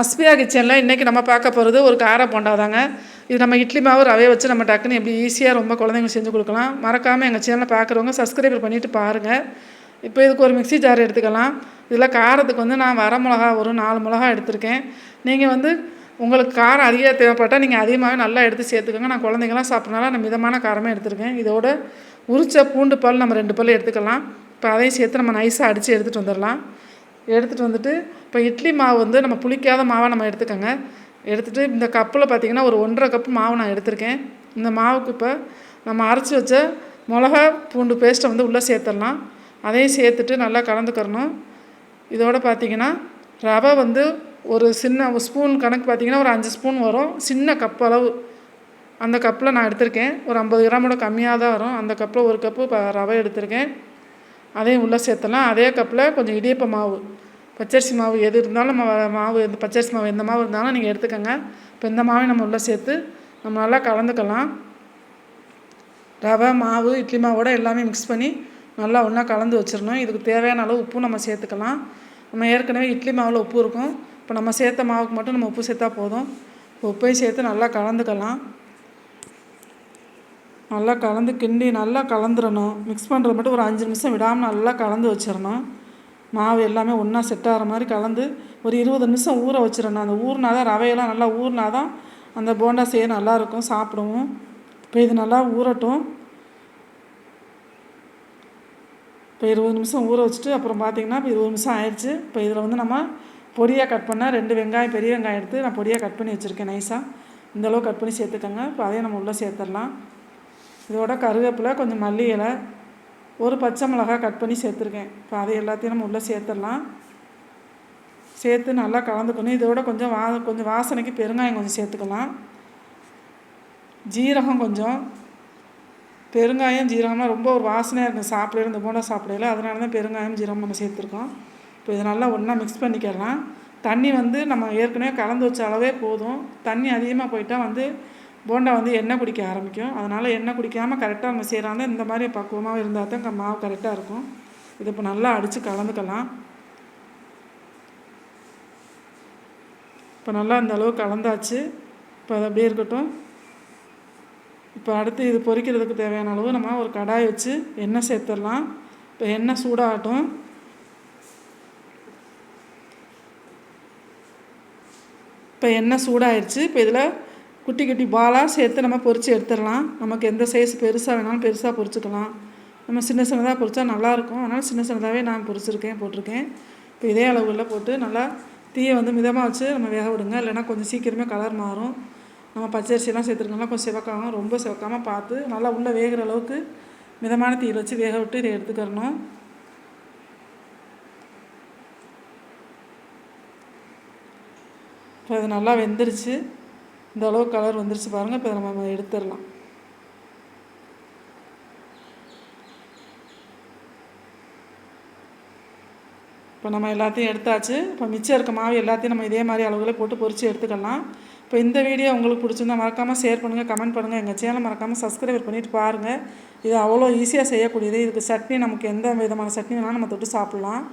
அஸ்பியா கிச்சனில் இன்றைக்கி நம்ம பார்க்க போகிறது ஒரு கார போண்டா தாங்க. இது நம்ம இட்லி மாவு ரவையை வச்சு நம்ம டக்குன்னு எப்படி ஈஸியாக ரொம்ப குழந்தைங்களுக்கு செஞ்சு கொடுக்கலாம். மறக்காமல் எங்கள் சேனலை பார்க்குறவங்க சப்ஸ்கிரைபர் பண்ணிவிட்டு பாருங்கள் இப்போ இதுக்கு ஒரு மிக்ஸி ஜார் எடுத்துக்கலாம். இதில் காரத்துக்கு வந்து நான் வர மிளகா ஒரு நாலு மிளகா எடுத்திருக்கேன். நீங்கள் வந்து உங்களுக்கு காரம் அதிகம் தேவைப்பட்டால் நீங்கள் அதிகமாகவே நல்லா எடுத்து சேர்த்துக்கோங்க. நான் குழந்தைங்களாம் சாப்பிட்றனால நான் மிதமான காரமே எடுத்திருக்கேன். இதோட உரிச்ச பூண்டு பல் நம்ம ரெண்டு பல் எடுத்துக்கலாம். இப்போ அதையும் சேர்த்து நம்ம நைஸாக அடித்து எடுத்துகிட்டு வந்துடலாம். எடுத்துகிட்டு வந்துட்டு இப்போ இட்லி மாவு வந்து நம்ம புளிக்காத மாவை நம்ம எடுத்துக்கோங்க. எடுத்துகிட்டு இந்த கப்பில் பார்த்திங்கன்னா ஒரு ஒன்றரை கப்பு மாவு நான் எடுத்திருக்கேன். இந்த மாவுக்கு இப்போ நம்ம அரைச்சி வச்ச மிளகா பூண்டு பேஸ்ட்டை வந்து உள்ளே சேர்த்துடலாம். அதையும் சேர்த்துட்டு நல்லா கலந்துக்கிறணும். இதோட பார்த்திங்கன்னா ரவை வந்து ஒரு சின்ன ஒரு ஸ்பூன் கணக்கு பார்த்திங்கன்னா ஒரு அஞ்சு ஸ்பூன் வரும். சின்ன கப் அளவு. அந்த கப்பில் நான் எடுத்திருக்கேன். ஒரு ஐம்பது கிராமோட கம்மியாக தான் வரும். அந்த கப்பில் ஒரு கப்பு இப்போ ரவை எடுத்திருக்கேன். அதையும் உள்ளே சேர்த்தலாம் அதே கப்பில் கொஞ்சம் இடியப்ப மாவு பச்சரிசி மாவு எது இருந்தாலும் நம்ம வ- மாவு இந்த பச்சரிசி மாவு எந்த மாவு இருந்தாலும் நீங்கள் எடுத்துக்கோங்க. இப்போ இந்த மாவையும் நம்ம உள்ளே சேர்த்து நம்ம நல்லா கலந்துக்கலாம். ரவை மாவு இட்லி மாவோட எல்லாமே மிக்ஸ் பண்ணி நல்லா ஒன்றா கலந்து வச்சிடணும். இதுக்கு தேவையான அளவு உப்பும் நம்ம சேர்த்துக்கலாம். நம்ம ஏற்கனவே இட்லி மாவில் உப்பு இருக்கும். இப்போ நம்ம சேர்த்த மாவுக்கு மட்டும் நம்ம உப்பு சேர்த்தா போதும். உப்பையும் சேர்த்து நல்லா கலந்துக்கலாம். நல்லா கலந்து கிண்டி நல்லா கலந்துடணும் மிக்ஸ் பண்ணுறது மட்டும் ஒரு அஞ்சு நிமிஷம் விடாமல் நல்லா கலந்து வச்சிடணும் மாவு எல்லாமே ஒன்றா செட் ஆகிற மாதிரி கலந்து ஒரு இருபது நிமிஷம் ஊற வச்சிடணும் அந்த ஊறினா தான் ரவையெல்லாம் நல்லா ஊறினா தான் அந்த போண்டா செய்ய நல்லாயிருக்கும் சாப்பிடுவோம். இப்போ இது நல்லா ஊறட்டும். இப்போ இருபது நிமிஷம் ஊற வச்சுட்டு அப்புறம் பார்த்திங்கன்னா இப்போ இருபது நிமிஷம் ஆயிடுச்சு இப்போ இதில் வந்து நம்ம பொடியாக கட் பண்ணால் ரெண்டு வெங்காயம் பெரிய வெங்காயம் எடுத்து நான் பொடியாக கட் பண்ணி வச்சுருக்கேன் நைஸாக இந்தளவு கட் பண்ணி சேர்த்துக்கோங்க. இப்போ அதையும் நம்ம உள்ளே சேர்த்துடலாம். இதோட கருவேப்பிலை கொஞ்சம் மல்லி இலை ஒரு பச்சை மிளகாய் கட் பண்ணி சேர்த்துருக்கேன். இப்போ அதை எல்லாத்தையும் நம்ம உள்ளே சேர்த்துடலாம். சேர்த்து நல்லா கலந்துக்கணும். இதோட கொஞ்சம் வா கொஞ்சம் வாசனைக்கு பெருங்காயம் கொஞ்சம் சேர்த்துக்கலாம். ஜீரகம் கொஞ்சம். பெருங்காயம் ஜீரகம்லாம் ரொம்ப ஒரு வாசனையாக இருக்கும். சாப்பிடையில இந்த போண்டா சாப்பிடையில அதனால தான் பெருங்காயம் ஜீரகம் நம்ம சேர்த்துருக்கோம். இப்போ இதை நல்லா ஒன்றா மிக்ஸ் பண்ணிக்கலாம். தண்ணி வந்து நம்ம ஏற்கனவே கலந்து வச்ச அளவே போதும். தண்ணி அதிகமாக போயிட்டால் வந்து போண்டா வந்து எண்ணெய் குடிக்க ஆரம்பிக்கும். அதனால் எண்ணெய் குடிக்காமல் கரெக்டாக நம்ம செய்கிறாங்க இந்த மாதிரி பக்குவமாக இருந்தால் தான் மாவு கரெக்டாக இருக்கும். இதை இப்போ நல்லா அடித்து கலந்துக்கலாம். இப்போ நல்லா அந்தளவு அளவு கலந்தாச்சு. இப்போ அது அப்படியே இருக்கட்டும். இப்போ அடுத்து இது பொரிக்கிறதுக்கு தேவையான அளவு நம்ம ஒரு கடாய் வச்சு எண்ணெய் சேர்த்துடலாம். இப்போ எண்ணெய் சூடாகட்டும். இப்போ எண்ணெய் சூடாயிடுச்சு இப்போ இதில் குட்டி குட்டி பாலாக சேர்த்து நம்ம பொறிச்சு எடுத்துடலாம். நமக்கு எந்த சைஸ் பெருசாக வேணாலும் பெருசாக பொரிச்சுக்கலாம். நம்ம சின்ன சின்னதாக பொறிச்சா நல்லாயிருக்கும் அதனால் சின்ன சின்னதாகவே நான் பொரிச்சிருக்கேன் போட்டிருக்கேன். இப்போ இதே அளவுகளில் போட்டு நல்லா தீயை வந்து மிதமாக வச்சு நம்ம வேக விடுங்க. இல்லைன்னா கொஞ்சம் சீக்கிரமே கலர் மாறும். நம்ம பச்சரிசியெல்லாம் சேர்த்துருக்கோம்னா கொஞ்சம் சிவக்காமல் ரொம்ப சிவக்காமல் பார்த்து நல்லா உள்ளே வேகிற அளவுக்கு மிதமான தீயில் வச்சு வேக விட்டு இதை எடுத்துக்கிறணும். இப்போ இது நல்லா வெந்துருச்சு. இந்த அளவு கலர் வந்துருச்சு பாருங்கள் இப்போ நம்ம எடுத்துடலாம். இப்போ நம்ம எல்லாத்தையும் எடுத்தாச்சு. இப்போ மிச்சம் இருக்க மாவு எல்லாத்தையும் நம்ம இதே மாதிரி அளவுகளை போட்டு பொரித்து எடுத்துக்கலாம். இப்போ இந்த வீடியோ உங்களுக்கு பிடிச்சிருந்தா மறக்காமல் ஷேர் பண்ணுங்கள் கமெண்ட் பண்ணுங்கள் எங்கள் சேனல் மறக்காமல் சப்ஸ்கிரைப் பண்ணிட்டு பாருங்கள் இது அவ்வளோ ஈஸியாக செய்யக்கூடியது. இதுக்கு சட்னி நமக்கு எந்த விதமான சட்னி வேணாலும் நம்ம தொட்டு சாப்பிட்லாம்.